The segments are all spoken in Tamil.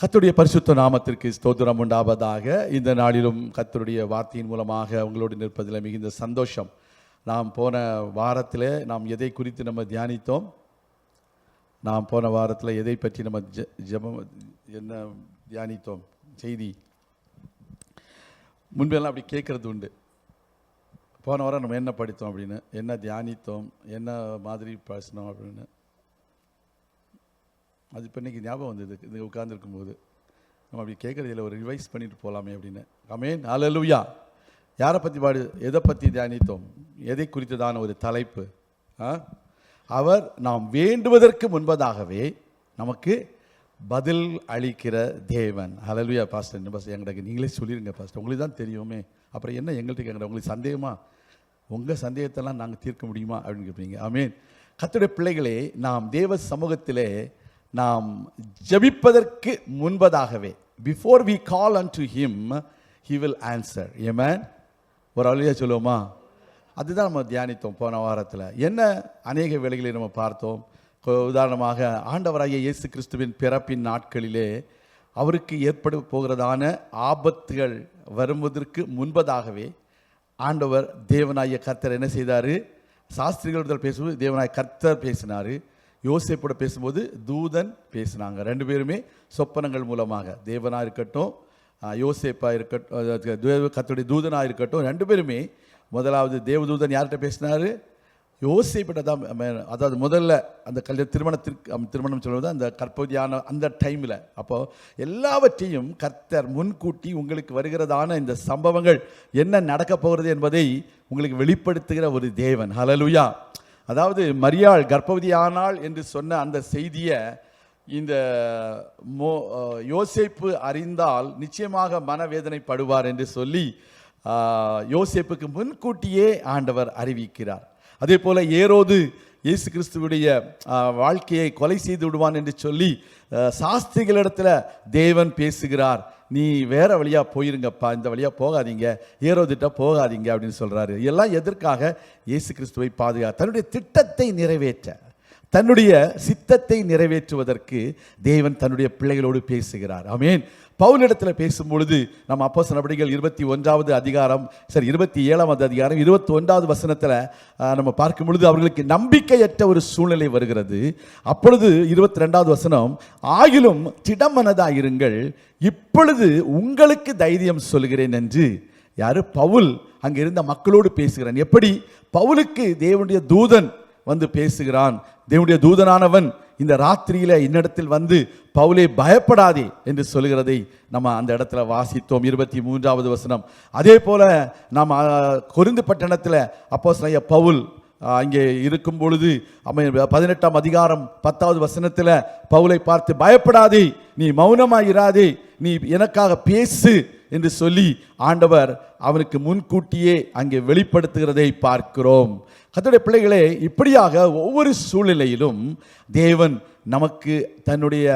கத்தருடைய பரிசுத்த நாமத்திற்கு ஸ்தோத்திரம் உண்டாவதாக. இந்த நாளிலும் கத்தருடைய வார்த்தையின் மூலமாக உங்களோடு நிற்பதில் மிகுந்த சந்தோஷம். நாம் போன வாரத்தில் நாம் எதை குறித்து நம்ம தியானித்தோம்? நாம் போன வாரத்தில் எதை பற்றி நம்ம ஜெ ஜெபம் என்ன தியானித்தோம்? செய்தி. முன்பெல்லாம் அப்படி கேட்குறது உண்டு. போன வாரம் நம்ம என்ன படித்தோம் அப்படின்னு என்ன தியானித்தோம் என்ன மாதிரி பேசினோம் அப்படின்னு. அது இப்போ இன்னைக்கு ஞாபகம் வந்தது. இது உட்கார்ந்துருக்கும் போது நம்ம அப்படி கேட்குறதில்ல ஒரு ரிவைஸ் பண்ணிட்டு போகலாமே அப்படின்னு. அமேன் அலலுயா யாரை பற்றி பாடு எதை பற்றி தியானித்தோம்? எதை குறித்ததான ஒரு தலைப்பு? ஆ? அவர் நாம் வேண்டுவதற்கு முன்பதாகவே நமக்கு பதில் அளிக்கிற தேவன். ஹalleluya பாஸ்டர் என்ன பாஸ்டர் எங்களுக்கு நீங்களே சொல்லிடுங்க பாஸ்டர் உங்களுக்கு தான் தெரியுமே. அப்புறம் என்ன எங்கள்கிட்ட கேட்குற உங்களுக்கு சந்தேகமா? உங்கள் சந்தேகத்தெல்லாம் நாங்கள் தீர்க்க முடியுமா அப்படின்னு கேட்பீங்க. ஆமீன் கத்துடைய பிள்ளைகளே நாம் தேவ சமூகத்திலே நாம் ஜபிப்பதற்கு முன்பதாகவே before we call unto him he will answer amen ஒரு அழியா சொல்லுவோமா? அதுதான் நம்ம தியானித்தோம் போன வாரத்தில். என்ன அநேக வேலைகளை நம்ம பார்த்தோம். உதாரணமாக ஆண்டவராகிய இயேசு கிறிஸ்துவின் பிறப்பின் நாட்களிலே அவருக்கு ஏற்பட போகிறதான ஆபத்துகள் வருவதற்கு முன்பதாகவே ஆண்டவர் தேவநாய கர்த்தர் என்ன செய்தார்? சாஸ்திரிகளிடத்தில் பேசும்போது தேவநாய கர்த்தர் பேசினார். யோசிப்போட பேசும்போது தூதன் பேசினாங்க. ரெண்டு பேருமே சொப்பனங்கள் மூலமாக. தேவனாக இருக்கட்டும் யோசேப்பாக இருக்கட்டும் கத்துடைய தேவ தூதனாக இருக்கட்டும் ரெண்டு பேருமே முதலாவது தேவதூதன் யார்கிட்ட பேசினார்? யோசிப்பிட்ட தான் அதாவது முதல்ல அந்த கல்யாண திருமணத்திற்கு திருமணம் சொல்வது அந்த கற்பதியான அந்த டைமில். அப்போது எல்லாவற்றையும் கர்த்தர் முன்கூட்டி உங்களுக்கு வருகிறதான இந்த சம்பவங்கள் என்ன நடக்கப் போகிறது என்பதை உங்களுக்கு வெளிப்படுத்துகிற ஒரு தேவன். ஹலலுயா அதாவது மரியாள் கர்ப்பவதியானாள் என்று சொன்ன அந்த செய்தியை இந்த மோ யோசேப்பு அறிந்தால் நிச்சயமாக மனவேதனைப்படுவார் என்று சொல்லி யோசேப்புக்கு முன்கூட்டியே ஆண்டவர் அறிவிக்கிறார். அதே போல ஏரோது இயேசு கிறிஸ்துவுடைய வாழ்க்கையை கொலை செய்து விடுவான் என்று சொல்லி சாஸ்திரிகளிடத்தில் தேவன் பேசுகிறார். நீ வேற வழியா போயிருங்கப்பா இந்த வழியா போகாதீங்க ஏரோதிட்ட போகாதீங்க அப்படின்னு சொல்றாரு. எல்லாம் எதற்காக? இயேசு கிறிஸ்துவை பாதுகா தன்னுடைய திட்டத்தை நிறைவேற்ற தன்னுடைய சித்தத்தை நிறைவேற்றுவதற்கு தேவன் தன்னுடைய பிள்ளைகளோடு பேசுகிறார். ஆமென். பவுலிடத்தில் பேசும்பொழுது நம்ம அப்போ நடவடிக்கைகள் இருபத்தி ஒன்றாவது அதிகாரம் சரி இருபத்தி ஏழாவது அதிகாரம் இருபத்தி ஒன்றாவது வசனத்தில் நம்ம பார்க்கும் பொழுது அவர்களுக்கு நம்பிக்கையற்ற ஒரு சூழ்நிலை வருகிறது. அப்பொழுது இருபத்தி ரெண்டாவது வசனம் ஆகிலும் திடமனதாயிருங்கள் இப்பொழுது உங்களுக்கு தைரியம் சொல்கிறேன் என்று. யாரு? பவுல் அங்கே இருந்த மக்களோடு பேசுகிறான். எப்படி? பவுலுக்கு தேவனுடைய தூதன் வந்து பேசுகிறான். தேவனுடைய தூதனானவன் இந்த ராத்திரியில இன்னிடத்தில் வந்து பவுலே பயப்படாதே என்று சொல்கிறதை நம்ம அந்த இடத்துல வாசித்தோம். இருபத்தி மூன்றாவது வசனம். அதே போல நாம் கொருந்து பட்டணத்தில் அப்போ பவுல் அங்கே இருக்கும் பொழுது பதினெட்டாம் அதிகாரம் பத்தாவது வசனத்தில் பவுலை பார்த்து பயப்படாதே நீ மௌனமாயிராதே நீ எனக்காக பேசு என்று சொல்லி ஆண்டவர் அவனுக்கு முன்கூட்டியே அங்கே வெளிப்படுத்துகிறதை பார்க்கிறோம். கத்துடைய பிள்ளைகளே இப்படியாக ஒவ்வொரு சூழ்நிலையிலும் தேவன் நமக்கு தன்னுடைய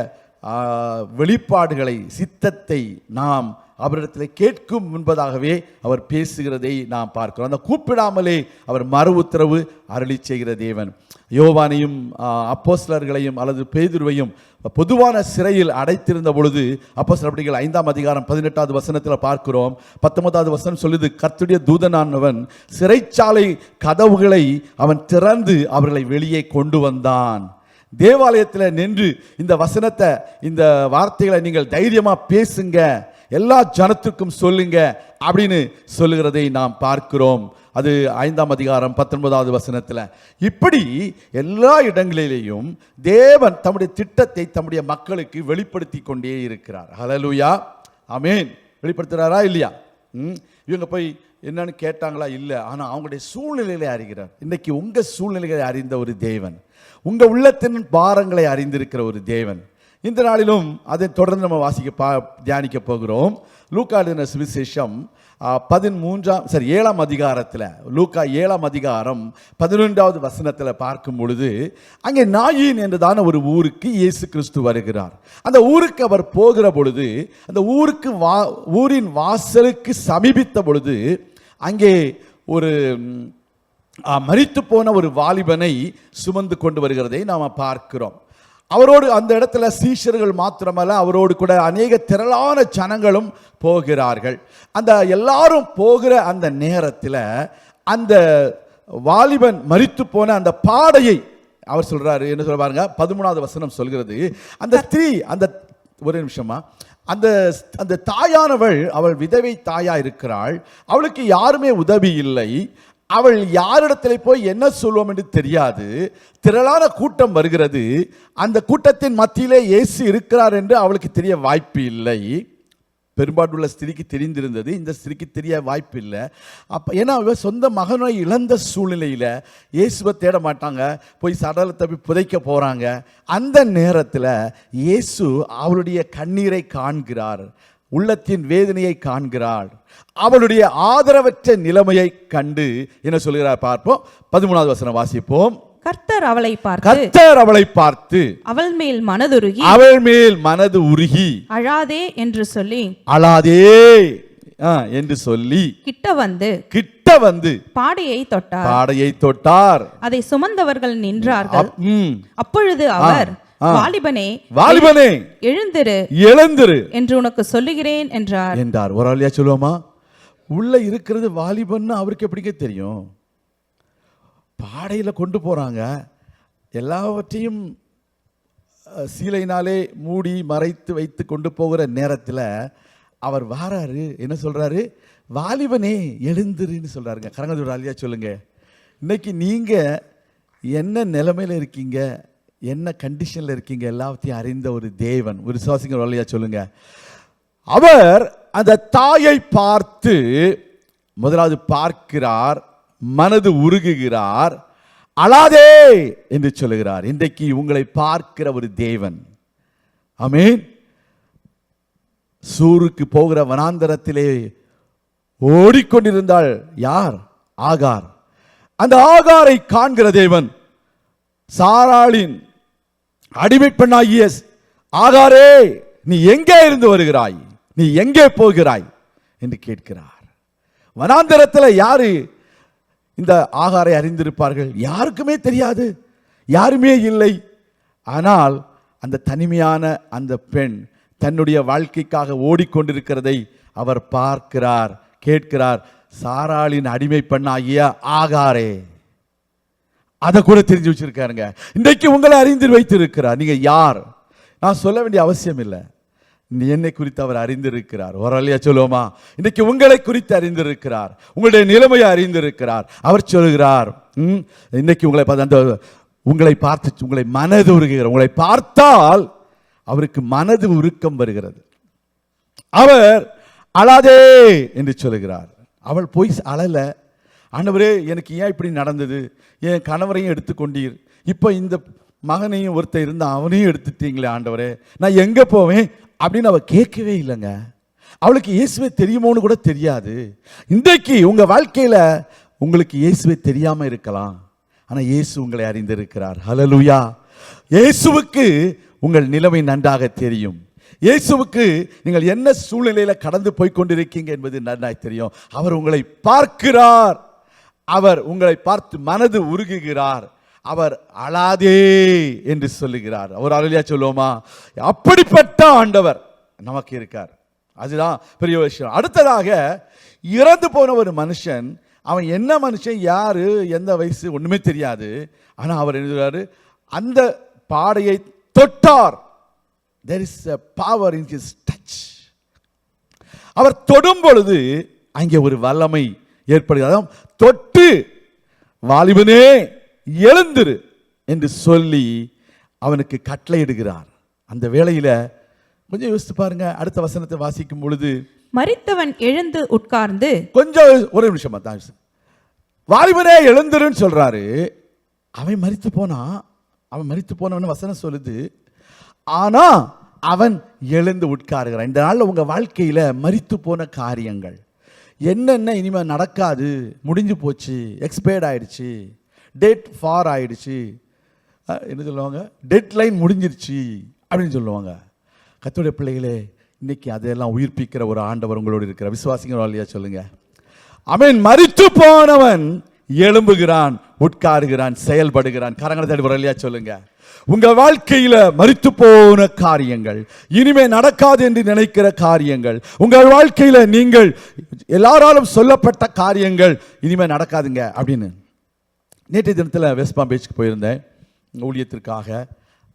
வெளிப்பாடுகளை சித்தத்தை நாம் அவரிடத்தில் கேட்கும் முன்பதாகவே அவர் பேசுகிறதை நாம் பார்க்கிறோம். அந்த கூப்பிடாமலே அவர் மறு உத்தரவு அருளி செய்கிற தேவன். யோவானையும் அப்போஸ்லர்களையும் அல்லது பேதுருவையும் பொதுவான சிறையில் அடைத்திருந்த பொழுது அப்போஸ்தலர்கள் ஐந்தாம் அதிகாரம் பதினெட்டாவது வசனத்தில் பார்க்கிறோம். பத்தொன்பதாவது வசனம் சொல்லுது கர்த்துடைய தூதனானவன் சிறைச்சாலை கதவுகளை அவன் திறந்து அவர்களை வெளியே கொண்டு வந்தான். தேவாலயத்தில் நின்று இந்த வசனத்தை இந்த வார்த்தைகளை நீங்கள் தைரியமா பேசுங்க. எல்லா ஜனத்துக்கும் சொல்லுங்க அப்படின்னு சொல்லுகிறதை நாம் பார்க்கிறோம். அது ஐந்தாம் அதிகாரம் பத்தொன்பதாவது வசனத்தில். இப்படி எல்லா இடங்களிலேயும் தேவன் தம்முடைய திட்டத்தை தம்முடைய மக்களுக்கு வெளிப்படுத்தி கொண்டே இருக்கிறார். ஹலலூயா ஆமென் வெளிப்படுத்துகிறாரா இல்லையா? ம். இவங்க போய் என்னன்னு கேட்டாங்களா? இல்லை. ஆனால் அவங்களுடைய சூழ்நிலைகளை அறிகிறார். இன்றைக்கி உங்கள் சூழ்நிலைகளை அறிந்த ஒரு தேவன் உங்கள் உள்ளத்தின் பாரங்களை அறிந்திருக்கிற ஒரு தேவன் இந்த நாளிலும் அதை தொடர்ந்து நம்ம வாசிக்க பா தியானிக்க போகிறோம். லூக்கா எழுதின சுவிசேஷம் பதிமூன்றாம் சரி ஏழாம் அதிகாரத்தில் லூக்கா ஏழாம் அதிகாரம் பதினொன்றாவது வசனத்தில் பார்க்கும் பொழுது அங்கே நாயின் என்றதான ஒரு ஊருக்கு இயேசு கிறிஸ்து வருகிறார். அந்த ஊருக்கு அவர் போகிற பொழுது அந்த ஊருக்கு வா ஊரின் வாசலுக்கு சமீபித்த பொழுது அங்கே ஒரு மறித்து போன ஒரு வாலிபனை சுமந்து கொண்டு வருகிறதை நாம் பார்க்கிறோம். அவரோடு அந்த இடத்துல சீஷர்கள் மாத்திரமல்ல அவரோடு கூட அநேக திரளான ஜனங்களும் போகிறார்கள். அந்த எல்லாரும் போகிற அந்த நேரத்தில் அந்த வாலிபன் மறித்து போன அந்த பாடையை அவர் சொல்றாரு என்ன சொல்ல பாருங்க பதிமூணாவது வசனம் சொல்கிறது. அந்த ஸ்திரீ அந்த ஒரு நிமிஷமா அந்த அந்த தாயானவள் அவள் விதவை தாயா இருக்கிறாள் அவளுக்கு யாருமே உதவி இல்லை அவள் யாரிடத்தில் போய் என்ன சொல்வோம் என்று தெரியாது. திரளான கூட்டம் வருகிறது. அந்த கூட்டத்தின் மத்தியிலே இயேசு இருக்கிறார் என்று அவளுக்கு தெரிய வாய்ப்பு இல்லை. பெரும்பாடுள்ள ஸ்திரிக்கு தெரிந்திருந்தது. இந்த ஸ்திரிக்கு தெரிய வாய்ப்பு இல்லை. அப்போ ஏன்னா அவ சொந்த மகனை இழந்த சூழ்நிலையில் இயேசுவை தேட மாட்டாங்க. போய் சடலத்தை போய் புதைக்க போகிறாங்க அந்த நேரத்தில் இயேசு அவளுடைய கண்ணீரை காண்கிறார். உள்ளத்தின் வேதனையை காண்கிறார் அவளுடைய ஆதரவற்ற நிலைமையை கண்டு என்ன சொல்கிறார் பார்ப்போம். பதிமூணாவது வசனம் வாசிப்போம். கர்த்தர் அவளை பார்த்து கர்த்தர் அவளை பார்த்து அவள் மேல் மனதுருகி அவள் மேல் மனது உருகி அழாதே என்று சொல்லி அழாதே என்று சொல்லி கிட்ட வந்து கிட்ட வந்து பாடையை தொட்டார். பாடையை தொட்டார். அதை சுமந்தவர்கள் நின்றார்கள். அப்பொழுது அவர். வாலிபனே வாலிபனே. எழுந்திரு. எழுந்திரு. என்று உனக்கு சொல்லுகிறேன் என்றார். என்றார். ஒரு ஆளியா சொல்லுவோமா? உள்ள இருக்கிறது வாலிபன்னு அவருக்கு எப்படிங்க தெரியும்? பாடையில கொண்டு போறாங்க. எல்லாவற்றையும் சீலையினாலே மூடி மறைத்து வைத்து கொண்டு போகிற நேரத்தில் அவர் வாராரு. என்ன சொல்றாரு? வாலிபனே எழுந்துருன்னு சொல்றாருங்க. கரங்க ஒரு ஆளியா சொல்லுங்க. இன்னைக்கு நீங்க என்ன நிலைமையில இருக்கீங்க? என்ன கண்டிஷன்ல இருக்கீங்க எல்லாத்தையும் அறிந்த ஒரு தேவன். ஒரு விசுவாசிங்க ஒரு சொல்லுங்க. அவர் அந்த தாயை பார்த்து முதலாவது பார்க்கிறார் மனது உருகுகிறார் அழாதே என்று சொல்லுகிறார். இன்றைக்கு உங்களை பார்க்கிற ஒரு தேவன். அமீன் சூருக்கு போகிற வனாந்தரத்திலே ஓடிக்கொண்டிருந்தாள் யார்? ஆகார். அந்த ஆகாரை காண்கிற தேவன் சாராளின் அடிமைட் பெண்ணாகிய ஆகாரே நீ எங்கே இருந்து வருகிறாய்? நீ எங்கே போகிறாய்? என்று கேட்கிறார். வனாந்தரத்தில் யாரு இந்த ஆகாரை அறிந்திருப்பார்கள்? யாருக்குமே தெரியாது. யாருமே இல்லை. ஆனால் அந்த தனிமையான அந்த பெண் தன்னுடைய வாழ்க்கைக்காக ஓடிக்கொண்டிருக்கிறதை அவர் பார்க்கிறார் கேட்கிறார். சாராளின் அடிமை பெண்ணாகிய ஆகாரே. அதை கூட தெரிஞ்சு வச்சிருக்காருங்க. இன்றைக்கு உங்களை அறிந்து வைத்திருக்கிறார். நீங்கள் யார்? நான் சொல்ல வேண்டிய அவசியம் இல்லை. நீ என்னை குறித்து அவர் அறிந்திருக்கிறார். ஒரு சொல்லுவோமா? இன்றைக்கு உங்களை குறித்து அறிந்திருக்கிறார். உங்களுடைய நிலைமையை அறிந்திருக்கிறார். அவர் சொல்கிறார் ம், இன்னைக்கு உங்களை பார்த்து அந்த உங்களை பார்த்து உங்களை மனது உருகுகிறார் உங்களை பார்த்தால் அவருக்கு மனது உருக்கம் வருகிறது. அவர் அழாதே என்று சொல்கிறார். அவள் போய் அழல. ஆண்டவரே எனக்கு ஏன் இப்படி நடந்தது? என் கணவரையும் எடுத்துக்கொண்டீர் இப்போ இந்த மகனையும் ஒருத்தர் இருந்த அவனையும் எடுத்துட்டீங்களே ஆண்டவரே. நான் எங்கே போவேன்? அப்படின்னு அவள் கேட்கவே இல்லைங்க. அவளுக்கு இயேசுவே தெரியுமோன்னு கூட தெரியாது. இன்றைக்கு உங்கள் வாழ்க்கையில் உங்களுக்கு இயேசுவே தெரியாமல் இருக்கலாம். ஆனால் இயேசு உங்களை அறிந்திருக்கிறார். ஹலலுயா இயேசுவுக்கு உங்கள் நிலைமை நன்றாக தெரியும். இயேசுவுக்கு நீங்கள் என்ன சூழ்நிலையில் கடந்து போய் கொண்டிருக்கீங்க என்பது நன்றாய் தெரியும். அவர் உங்களை பார்க்கிறார். அவர் உங்களை பார்த்து மனது உருகுகிறார். அவர் அழாதே என்று சொல்லுகிறார். அவர் அழலியா சொல்லுவோமா? அப்படிப்பட்ட ஆண்டவர் நமக்கு இருக்கார். அதுதான் பெரிய விஷயம். அடுத்ததாக இறந்து போன ஒரு மனுஷன் அவன் என்ன மனுஷன் யாரு எந்த வயசு ஒண்ணுமே தெரியாது. ஆனால் அவர் எழுதுகிறாரு அந்த பாடையை தொட்டார். There is a power in his touch அவர் தொடும் பொழுது அங்கே ஒரு வல்லமை ஏற்படுகிறது. தொட்டு வாலிபனே எழுந்திரு என்று சொல்லி அவனுக்கு கட்டளையிடுகிறார். அந்த வேளையில கொஞ்சம் யோசித்து பாருங்க அடுத்த வசனத்தை வாசிக்கும் பொழுது மரித்தவன் எழுந்து உட்கார்ந்து கொஞ்சம் ஒரு நிமிஷமா தான் வாலிபனே எழுந்துருன்னு சொல்றாரு. அவன் மரித்து போனான் அவன் மரித்து போனவன் வசனம் சொல்லுது. ஆனா அவன் எழுந்து உட்காருகிறான். இந்த நாள்ல உங்க வாழ்க்கையில மரித்து போன காரியங்கள் என்னென்ன இனிமேல் நடக்காது முடிஞ்சு போச்சு எக்ஸ்பயர்ட் ஆயிடுச்சு டேட் ஃபார் ஆயிடுச்சு என்ன சொல்லுவாங்க? டெட்லைன் முடிஞ்சிருச்சு அப்படின்னு சொல்லுவாங்க. கத்துடைய பிள்ளைகளே இன்னைக்கு அதையெல்லாம் உயிர்ப்பிக்கிற ஒரு ஆண்டவர் உங்களோடு இருக்கிற விசுவாசிங்க இல்லையா சொல்லுங்கள் அவன் மறித்து போனவன் எழும்புகிறான் உட்காருகிறான் செயல்படுகிறான். கரங்களை தடி வரலையா சொல்லுங்க. உங்க வாழ்க்கையில மறித்து போன காரியங்கள் இனிமே நடக்காது என்று நினைக்கிற காரியங்கள் உங்கள் வாழ்க்கையில நீங்கள் எல்லாராலும் சொல்லப்பட்ட காரியங்கள் இனிமே நடக்காதுங்க அப்படின்னு. நேற்றைய தினத்தில் வெஸ்பாம் பீச்சுக்கு போயிருந்தேன் ஊழியத்திற்காக.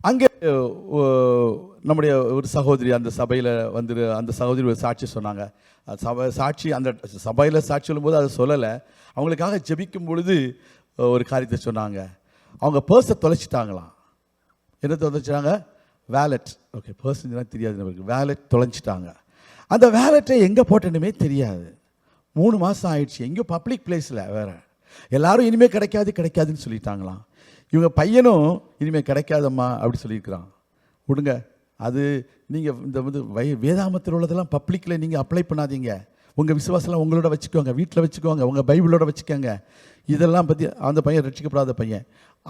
அங்கே நம்முடைய ஒரு சகோதரி அந்த சபையில் வந்து அந்த சகோதரி ஒரு சாட்சி சொன்னாங்க. சபை சாட்சி அந்த சபையில் சாட்சி சொல்லும்போது அதை சொல்லலை. அவங்களுக்காக ஜெபிக்கும் பொழுது ஒரு காரியத்தை சொன்னாங்க. அவங்க பர்ஸை தொலைச்சிட்டாங்களாம். என்ன தொலைச்சிட்டாங்க? வேலட் ஓகே பர்சன் தெரியாது நம்மளுக்கு. வேலட் தொலைச்சிட்டாங்க அந்த வேலெட்டை எங்கே போட்டேனுமே தெரியாது. மூணு மாதம் ஆயிடுச்சு. எங்கேயோ பப்ளிக் பிளேஸில் வேறு. எல்லாரும் இனிமேல் கிடைக்காது கிடைக்காதுன்னு சொல்லிட்டாங்களாம். இவங்க பையனும் இனிமேல் கிடைக்காதம்மா அப்படி சொல்லியிருக்கிறான். விடுங்க. அது நீங்கள் இந்த வந்து வை வேதாமத்தில் உள்ளதெல்லாம் பப்ளிக்கில் நீங்கள் அப்ளை பண்ணாதீங்க. உங்கள் விசுவாசம்லாம் உங்களோட வச்சுக்கோங்க வீட்டில் வச்சுக்கோங்க உங்கள் பைபிளோட வச்சுக்கோங்க. இதெல்லாம் பற்றி அந்த பையன் ரட்சிக்கப்படாத பையன்.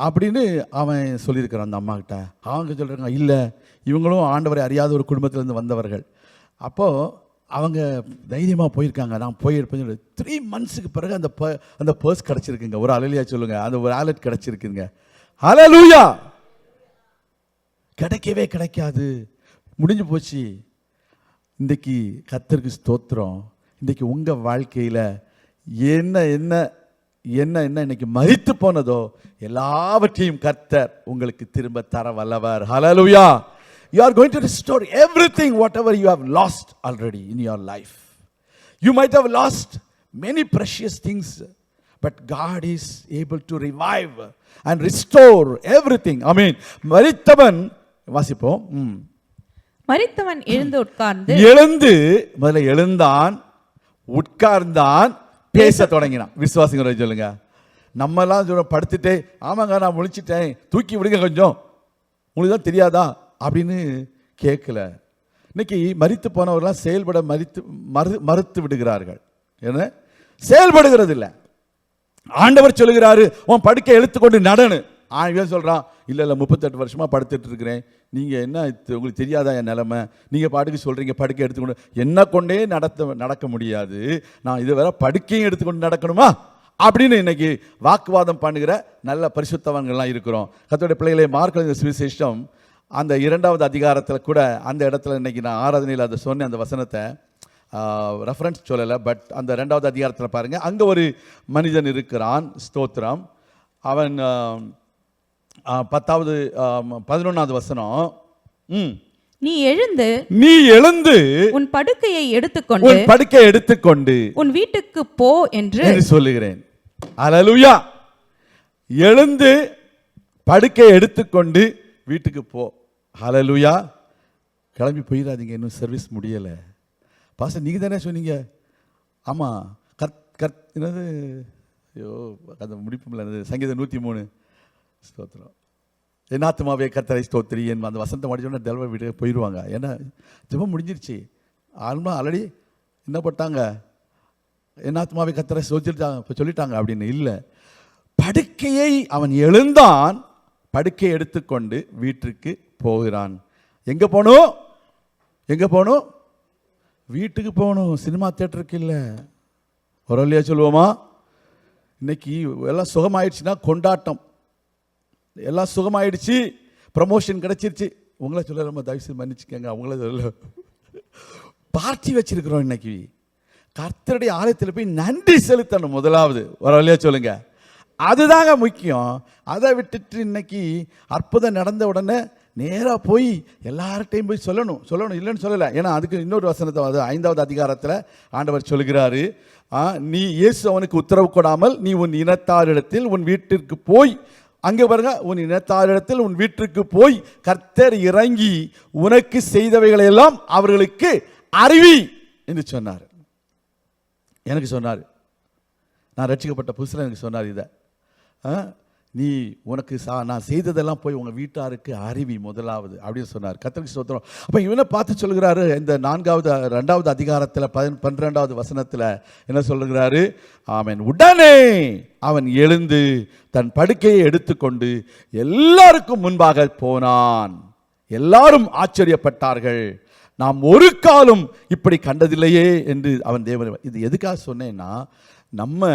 அப்படின்னு அவன் சொல்லியிருக்கிறான் அந்த அம்மாக்கிட்ட அவங்க சொல்கிறாங்க இல்லை இவங்களும் ஆண்டவரை அறியாத ஒரு குடும்பத்திலேருந்து வந்தவர்கள். அப்போது அவங்க தைரியமாக போயிருக்காங்க. நான் போயிருப்பேன் த்ரீ மந்த்ஸுக்கு பிறகு அந்த ப அந்த பர்ஸ் கிடச்சிருக்குங்க. ஒரு அலையிலையா சொல்லுங்கள் அந்த ஒரு ஆலட் கிடச்சிருக்குங்க. ஹalleluya கிடைக்கவே கிடைக்காது. முடிஞ்சு போச்சு. இன்றைக்கி கத்தருக்கு ஸ்தோத்திரம். இன்றைக்கி உங்கள் வாழ்க்கையில் என்ன என்ன என்ன என்ன இன்னைக்கு மறித்து போனதோ எல்லாவற்றையும் கர்த்தர் உங்களுக்கு திரும்ப தர வல்லவர் ஹalleluya you are going to restore everything whatever you have lost already in your life you might have lost many precious things but god is able to revive and restore everything i mean மரித்தவன் வாசிப்போம் ம் மரித்தவன் எழுந்து உட்கார்ந்து எழுந்து முதல்ல எழுந்தான் உட்கார்ந்தான் பேச தொடங்கினான். விசுவாசிங்கிற சொல்லுங்க. நம்மலாம் சொல்ல படுத்துட்டே ஆமாங்க நான் முழிச்சிட்டேன். தூக்கி விடுங்க கொஞ்சம். உங்களுக்கு தான் தெரியாதா? அப்படின்னு கேட்கல. இன்னைக்கு மரித்து போனவர்களாம் செயல்பட மறித்து மறு மறுத்து விடுகிறார்கள். என்ன? செயல்படுகிறது இல்லை ஆண்டவர் சொல்லுகிறாரு உன் படுக்கை எடுத்துக்கொண்டு நடனு. ஆண்டவன் சொல்கிறான் இல்லை இல்லை முப்பத்தெட்டு வருஷமாக படுத்துட்டு இருக்கிறேன் நீங்கள் என்ன இது உங்களுக்கு தெரியாதா என் நிலமை? நீங்கள் பாட்டுக்கு சொல்கிறீங்க படுக்கை எடுத்துக்கொண்டு என்ன கொண்டே நடத்த நடக்க முடியாது. நான் இது படுக்கையும் எடுத்துக்கொண்டு நடக்கணுமா? அப்படின்னு இன்னைக்கு வாக்குவாதம் பண்ணுகிற நல்ல பரிசுத்தவங்கள்லாம் இருக்கிறோம். கத்தோடைய பிள்ளைகளை மார்க் சுவிசேஷம் அந்த இரண்டாவது அதிகாரத்தில் கூட அந்த இடத்துல இன்னைக்கு நான் ஆராதனையில் அதை சொன்னேன் அந்த வசனத்தை. ரெஃபரன்ஸ் சொல்லலை பட் அந்த ரெண்டாவது அதிகாரத்தில் பாருங்கள் அங்கே ஒரு மனிதன் இருக்கிறான் ஸ்தோத்திரம். அவன் பத்தாவது பதினொன்றாவது வசனம். ம். நீ எழுந்து நீ எழுந்து உன் படுக்கையை எடுத்துக்கொண்டு உன் படுக்கை எடுத்துக்கொண்டு உன் வீட்டுக்கு போ என்று சொல்லுகிறேன். அலலுயா எழுந்து படுக்கை எடுத்துக்கொண்டு வீட்டுக்கு போ. ஹalleluya கிளம்பி போயிடாதீங்க இன்னும் சர்வீஸ் முடியலை. பாச நீங்கள் தானே சொன்னீங்க. ஆமாம் கத் கத் என்னது? ஐயோ அது சங்கீதம் நூற்றி மூணு. ஸ்தோத்திரம். என் ஆத்மாவே கர்த்தரை ஸ்தோத்திரி என் அந்த வசந்தம் அடிச்சோடனே தெல்வ வீட்டுக்கு போயிடுவாங்க ஏன்னா ஜெபம் முடிஞ்சிருச்சு. ஆல்மா ஆல்ரெடி என்ன பட்டாங்க என் ஆத்மாவை கத்தரை சொல்லிட்டாங்க இப்போ சொல்லிட்டாங்க அப்படின்னு இல்லை. படுக்கையை அவன் எழுந்தான் படுக்கையை எடுத்துக்கொண்டு வீட்டிற்கு போகிறான். எங்கே போகணும்? எங்கே போகணும்? வீட்டுக்கு போகணும். சினிமா தேட்டருக்கு இல்லை. ஒரு சொல்லுவோமா? இன்னைக்கு எல்லாம் சுகமாயிடுச்சுன்னா கொண்டாட்டம். எல்லாம் சுகமாயிடுச்சு. ப்ரமோஷன் கிடச்சிருச்சு. உங்களை சொல்ல நம்ம தயவுசெய்து மன்னிச்சுக்கங்க. அவங்கள சொல்ல. பார்ட்டி வச்சிருக்கிறோம் இன்னைக்கு. கர்த்தருடைய ஆலயத்தில் போய் நன்றி செலுத்தணும் முதலாவது. ஒரு வழியாக சொல்லுங்க. அதுதாங்க முக்கியம். அதை விட்டுட்டு இன்னைக்கு அற்புதம் நடந்த உடனே நேராக போய் எல்லார்ட்டையும் போய் சொல்லணும். சொல்லணும். இல்லைன்னு சொல்லலை. ஏன்னா அதுக்கு இன்னொரு வசனத்தை அது ஐந்தாவது அதிகாரத்தில் ஆண்டவர் சொல்கிறாரு ஆ, நீ இயேசு அவனுக்கு உத்தரவு கொடாமல் நீ உன் இனத்தாரிடத்தில் உன் வீட்டிற்கு போய் அங்கே பாருங்க உன் இனத்தாரிடத்தில் உன் வீட்டிற்கு போய் கர்த்தர் இறங்கி உனக்கு செய்தவைகளை எல்லாம் அவர்களுக்கு அறிவி என்று சொன்னார். எனக்கு சொன்னார். நான் ரட்சிக்கப்பட்ட புதுசில் எனக்கு சொன்னார் இதை. ஆ, நீ உனக்கு சா நான் செய்ததெல்லாம் போய் உங்கள் வீட்டாருக்கு அறிவி முதலாவது அப்படின்னு சொன்னார். கத்தருக்கு சோத்திரம் அப்போ இவனை பார்த்து சொல்கிறாரு இந்த நான்காவது ரெண்டாவது அதிகாரத்தில் பதின் பன்னிரெண்டாவது வசனத்தில் என்ன சொல்லுகிறாரு? ஆமென். உடனே அவன் எழுந்து தன் படுக்கையை எடுத்துக்கொண்டு எல்லாருக்கும் முன்பாக போனான். எல்லாரும் ஆச்சரியப்பட்டார்கள். நாம் ஒரு காலம் இப்படி கண்டதில்லையே என்று அவன் தேவன் இது எதுக்காக சொன்னேன்னா நம்ம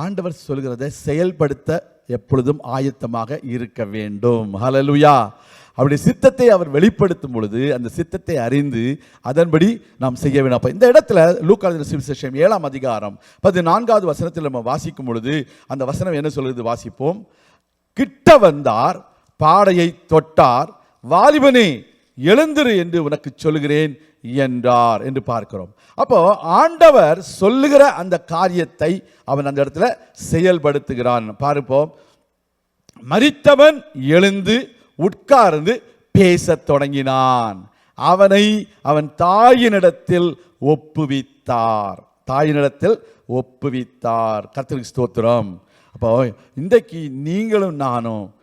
ஆண்டவர் சொல்கிறத செயல்படுத்த எப்பொழுதும் ஆயத்தமாக இருக்க வேண்டும். ஹலலுயா அவருடைய சித்தத்தை அவர் வெளிப்படுத்தும் பொழுது அந்த சித்தத்தை அறிந்து அதன்படி நாம் செய்ய வேண்டும். அப்போ இந்த இடத்துல லூக்கான சிவசேஷம் ஏழாம் அதிகாரம் பதினான்காவது வசனத்தில் நம்ம வாசிக்கும் பொழுது அந்த வசனம் என்ன சொல்கிறது வாசிப்போம். கிட்ட வந்தார் பாடையை தொட்டார். வாலிபனே எழுந்திரு என்று உனக்கு சொல்லுகிறேன். என்றார் என்று பார்க்கிறோம். அப்போ ஆண்டவர் சொல்லுகிற அந்த காரியத்தை அவன் அந்த இடத்துல செயல்படுத்துகிறான். பார்ப்போம். மறித்தவன் எழுந்து உட்கார்ந்து பேசத் தொடங்கினான். அவனை அவன் தாயினிடத்தில் ஒப்புவித்தார். தாயினிடத்தில் ஒப்புவித்தார். கர்த்தருக்கு ஸ்தோத்திரம். அப்போ இன்றைக்கு நீங்களும் நானும்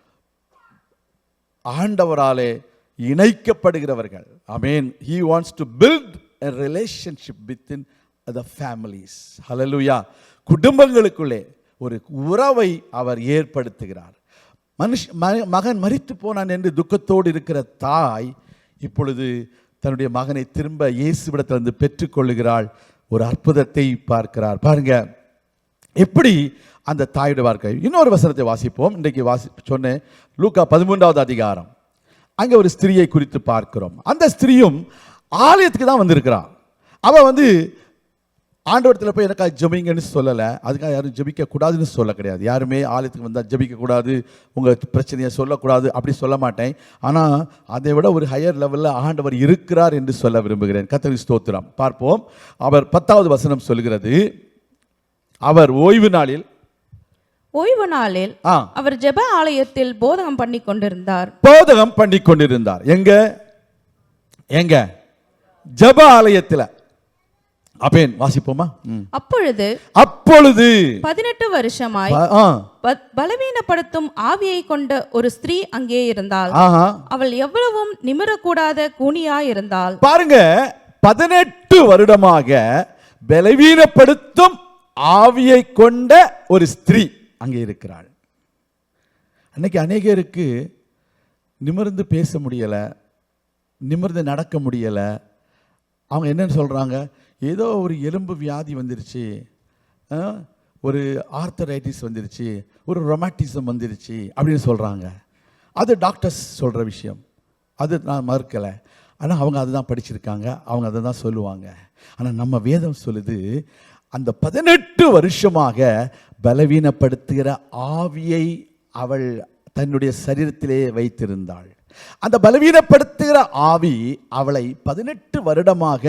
ஆண்டவராலே இணைக்கப்படுகிறவர்கள். Amen he wants to build a relationship within the families hallelujah குடும்பங்களுக்குள்ளே ஒரு உறவை அவர் ஏற்படுத்துகிறார். மனுஷ ம- மகன் மறித்து போனான் என்று துக்கத்தோடு இருக்கிற தாய் இப்பொழுது தன்னுடைய மகனை திரும்ப இயேசுவிடத்திலிருந்து பெற்றுக்கொள்ளுகிறாள். ஒரு அற்புதத்தை பார்க்கிறார். பாருங்க எப்படி அந்த தாயுடைய வாழ்க்கை. இன்னொரு வசனத்தை வாசிப்போம். இன்றைக்கு வாசி சொன்னேன். லூக்கா பதிமூன்றாவது அதிகாரம். அங்கே ஒரு ஸ்திரியை குறித்து பார்க்கிறோம். அந்த ஸ்திரியும் ஆலயத்துக்கு தான் வந்திருக்கிறான் அவள் வந்து ஆண்டவரத்தில் போய் எனக்காக ஜபிங்கன்னு சொல்லலை. அதுக்காக யாரும் ஜெபிக்க கூடாதுன்னு சொல்ல கிடையாது. யாருமே ஆலயத்துக்கு வந்தால் ஜெபிக்க கூடாது உங்கள் பிரச்சனையை சொல்லக்கூடாது அப்படி சொல்ல மாட்டேன். ஆனால் அதை விட ஒரு ஹையர் லெவலில் ஆண்டவர் இருக்கிறார் என்று சொல்ல விரும்புகிறேன். கத்தரி ஸ்தோத்திரம். பார்ப்போம். அவர் பத்தாவது வசனம் சொல்கிறது. அவர் ஓய்வு நாளில் ஓய்வு நாளில் அவர் ஜெப ஆலயத்தில் போதகம் பண்ணி கொண்டிருந்தார். போதகம் பண்ணி கொண்டிருந்தார். எங்க? எங்க? ஜெப ஆலயத்தில். அப்பேன் வாசிப்போமா. அப்பொழுது அப்பொழுது பதினெட்டு வருஷமாய் பலவீனப்படுத்தும் ஆவியை கொண்ட ஒரு ஸ்திரீ அங்கே இருந்தாள். அவள் எவ்வளவும் நிமிரக்கூடாத கூனியாய் இருந்தாள் பாருங்க பதினெட்டு வருடமாக பலவீனப்படுத்தும் ஆவியை கொண்ட ஒரு ஸ்திரீ. அங்கே இருக்கிறாள். அன்னைக்கு அநேகருக்கு நிமிர்ந்து பேச முடியலை நிமிர்ந்து நடக்க முடியலை. அவங்க என்னன்னு சொல்கிறாங்க ஏதோ ஒரு எலும்பு வியாதி வந்துருச்சு ஒரு ஆர்த்தரைட்டிஸ் வந்துருச்சு ஒரு ரொமாட்டிசம் வந்துருச்சு அப்படின்னு சொல்கிறாங்க அது டாக்டர்ஸ் சொல்கிற விஷயம். அது நான் மறுக்கலை. ஆனால் அவங்க அதை தான் படிச்சிருக்காங்க. அவங்க அதை தான் சொல்லுவாங்க. ஆனால் நம்ம வேதம் சொல்லுது அந்த பதினெட்டு வருஷமாக பலவீனப்படுத்துகிற ஆவியை அவள் தன்னுடைய சரீரத்திலே வைத்திருந்தாள். அந்த பலவீனப்படுத்துகிற ஆவி அவளை பதினெட்டு வருடமாக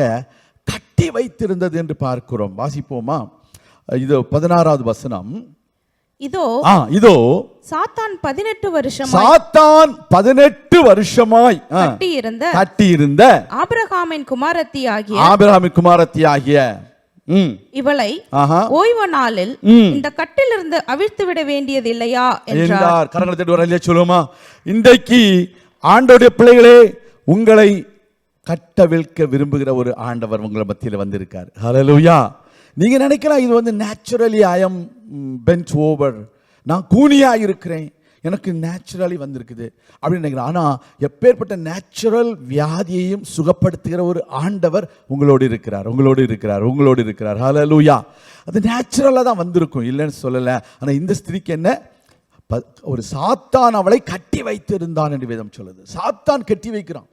கட்டி வைத்திருந்தது என்று பார்க்கிறோம். வாசிப்போமா? இது பதினாறாவது வசனம். இதோ இதோ. சாத்தான் பதினெட்டு வருஷம் சாத்தான் பதினெட்டு வருஷமாய் ஆ, கட்டியிருந்த கட்டியிருந்த ஆபிரகாமின் குமாரத்தி ஆகிய ஆபிரகாமின் குமாரத்தி ஆகிய இவளை ஓய்வு நாளில். இந்த கட்டிலிருந்து அவிழ்த்து விட வேண்டியது இல்லையா என்றார். கரங்களை தட்டி வர சொல்லுமா? இன்றைக்கு ஆண்டோடைய பிள்ளைகளே உங்களை கட்டவிழ்க்க விரும்புகிற ஒரு ஆண்டவர் உங்களை மத்தியில் வந்திருக்கார். ஹalleluya நீங்க நினைக்கலாம் இது வந்து naturally I am bent over நான் கூனியா இருக்கிறேன் எனக்கு நேச்சுரலி வந்திருக்குது அப்படின்னு நினைக்கிறேன். ஆனால் எப்பேற்பட்ட நேச்சுரல் வியாதியையும் சுகப்படுத்துகிற ஒரு ஆண்டவர் உங்களோடு இருக்கிறார் உங்களோடு இருக்கிறார் உங்களோடு இருக்கிறார். ஹalleluya அது நேச்சுரலாக தான் வந்திருக்கும். இல்லைன்னு சொல்லலை. ஆனால் இந்த ஸ்திரீக்கு என்ன? ப- ஒரு சாத்தான் அவளை கட்டி வைத்திருந்தான் என்று வேதம் சொல்லுது. சாத்தான் கட்டி வைக்கிறான்.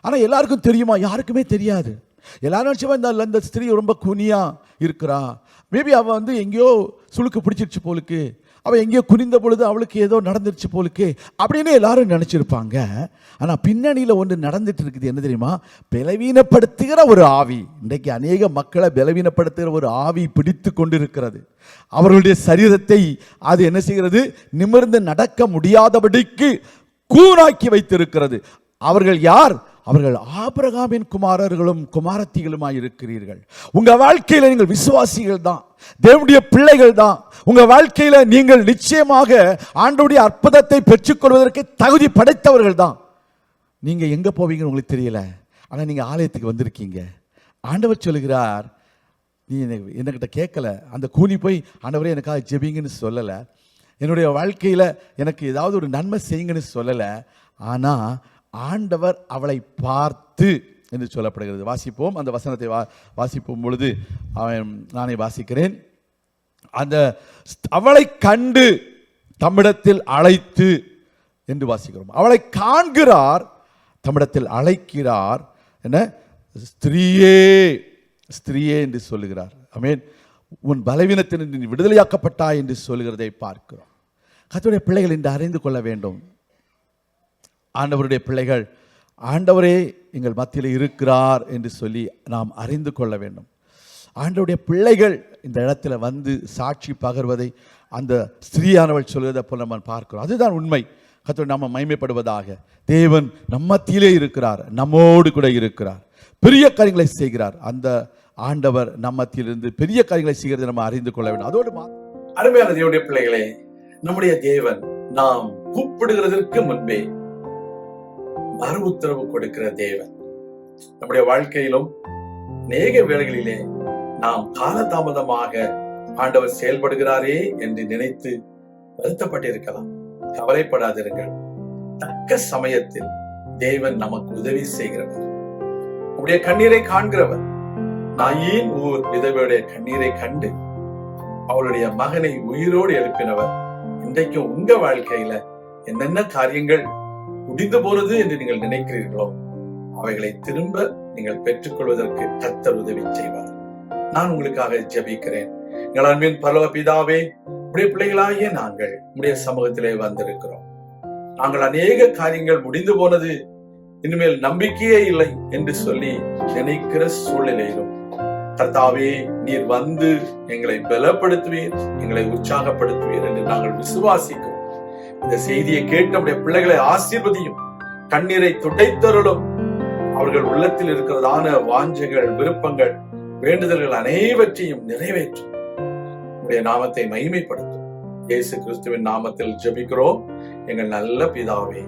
ஆனால் எல்லாருக்கும் தெரியுமா? யாருக்குமே தெரியாது. எல்லாரும் நினச்சவா இந்த இந்த ஸ்திரீ ரொம்ப குனியாக இருக்கிறா. மேபி அவள் வந்து எங்கேயோ சுளுக்கு பிடிச்சிருச்சு போலுக்கு. அவள் எங்கேயோ குனிந்த பொழுது அவளுக்கு ஏதோ நடந்துருச்சு போலுக்கு அப்படின்னு எல்லாரும் நினச்சிருப்பாங்க. ஆனால் பின்னணியில் ஒன்று நடந்துட்டு இருக்குது என்ன தெரியுமா? பலவீனப்படுத்துகிற ஒரு ஆவி. இன்றைக்கு அநேக மக்களை பலவீனப்படுத்துகிற ஒரு ஆவி பிடித்து கொண்டிருக்கிறது. அவர்களுடைய சரீரத்தை அது என்ன செய்கிறது? நிமிர்ந்து நடக்க முடியாதபடிக்கு கூராக்கி வைத்திருக்கிறது. அவர்கள் யார்? அவர்கள் ஆபிரகாமின் குமாரர்களும் குமாரத்திகளுமாய் இருக்கிறீர்கள். உங்க வாழ்க்கையில நீங்கள் விசுவாசிகள் தான். தேவனுடைய பிள்ளைகள் தான். உங்க வாழ்க்கையில நீங்கள் நிச்சயமாக ஆண்டோடைய அற்புதத்தை பெற்றுக்கொள்வதற்கு தகுதி படைத்தவர்கள் தான். நீங்க எங்க போவீங்கன்னு உங்களுக்கு தெரியல. ஆனா நீங்க ஆலயத்துக்கு வந்திருக்கீங்க. ஆண்டவர் சொல்லுகிறார் நீ எனக்கு என்கிட்ட கேட்கல. அந்த கூலி போய் ஆண்டவரே எனக்காக ஜெபிங்கன்னு சொல்லலை. என்னுடைய வாழ்க்கையில் எனக்கு ஏதாவது ஒரு நன்மை செய்யுங்கன்னு சொல்லலை. ஆனால் ஆண்டவர் அவளை பார்த்து என்று சொல்லப்படுகிறது. வாசிப்போம். அந்த வசனத்தை வா வாசிப்போம் பொழுது அவன் நானே வாசிக்கிறேன். அந்த ஸ்த்- அவளை கண்டு தமிழத்தில் அழைத்து என்று வாசிக்கிறோம். அவளை காண்கிறார் தமிழத்தில் அழைக்கிறார் என்ன? ஸ்திரீயே ஸ்திரீயே என்று சொல்லுகிறார். மீன் உன் பலவீனத்தின் நீ விடுதலையாக்கப்பட்டாய் என்று சொல்கிறதை பார்க்கிறோம். கத்துடைய பிள்ளைகள் இன்று அறிந்து கொள்ள வேண்டும். ஆண்டவருடைய பிள்ளைகள் ஆண்டவரே எங்கள் மத்தியில் இருக்கிறார் என்று சொல்லி நாம் அறிந்து கொள்ள வேண்டும். ஆண்டவருடைய பிள்ளைகள் இந்த இடத்துல வந்து சாட்சி பகர்வதை அந்த ஸ்திரீயானவள் சொல்வதை போல் நம்ம பார்க்கிறோம். அதுதான் உண்மை. கத்தோடு நம்ம மைமைப்படுவதாக தேவன் நம்ம மத்தியிலே இருக்கிறார். நம்மோடு கூட இருக்கிறார். பெரிய காரியங்களை செய்கிறார். அந்த ஆண்டவர் நம்மத்திலிருந்து பெரிய காரியங்களை செய்கிறது நம்ம அறிந்து கொள்ள வேண்டும். அதோடு அருமையான தேவனுடைய பிள்ளைகளே நம்முடைய தேவன் நாம் கூப்பிடுகிறதற்கு முன்பே மறு உத்தரவு கொடுக்கிற தேவன். நம்முடைய வாழ்க்கையிலும் அநேக வேளைகளிலே நாம் காலதாமதமாக ஆண்டவர் செயல்படுகிறாரே என்று நினைத்து வருத்தப்பட்டிருக்கலாம். கவலைப்படாதிருங்கள். தக்க சமயத்தில் தேவன் நமக்கு உதவி செய்கிறவர். உடைய கண்ணீரை காண்கிறவர். நாயின் ஊர் விதவையுடைய கண்ணீரை கண்டு அவளுடைய மகனை உயிரோடு எழுப்பினவர். இன்றைக்கும் உங்க வாழ்க்கையில என்னென்ன காரியங்கள் முடிந்து போனது என்று நீங்கள் நினைக்கிறீர்களோ அவைகளை திரும்ப நீங்கள் பெற்றுக்கொள்வதற்கு கத்தர் உதவி செய்வார். நான் உங்களுக்காக ஜபிக்கிறேன். எங்கள் அன்பின் பரவ பிதாவே உடைய பிள்ளைகளாகிய நாங்கள் உடைய சமூகத்திலே வந்திருக்கிறோம். நாங்கள் அநேக காரியங்கள் முடிந்து போனது இனிமேல் நம்பிக்கையே இல்லை என்று சொல்லி நினைக்கிற சூழ்நிலையிலும் கர்த்தாவே நீர் வந்து எங்களை பலப்படுத்துவீர் எங்களை உற்சாகப்படுத்துவீர் என்று நாங்கள் விசுவாசிக்கிறோம். இந்த செய்தியை கேட்டு நம்முடைய பிள்ளைகளை ஆசீர்வதியும் கண்ணீரை துடைத்தருளும். அவர்கள் உள்ளத்தில் இருக்கிறதான வாஞ்சைகள் விருப்பங்கள் வேண்டுதல்கள் அனைவற்றையும் நிறைவேற்றும். உடைய நாமத்தை மகிமைப்படுத்தும். இயேசு கிறிஸ்துவின் நாமத்தில் ஜபிக்கிறோம். எங்கள் நல்ல பிதாவே.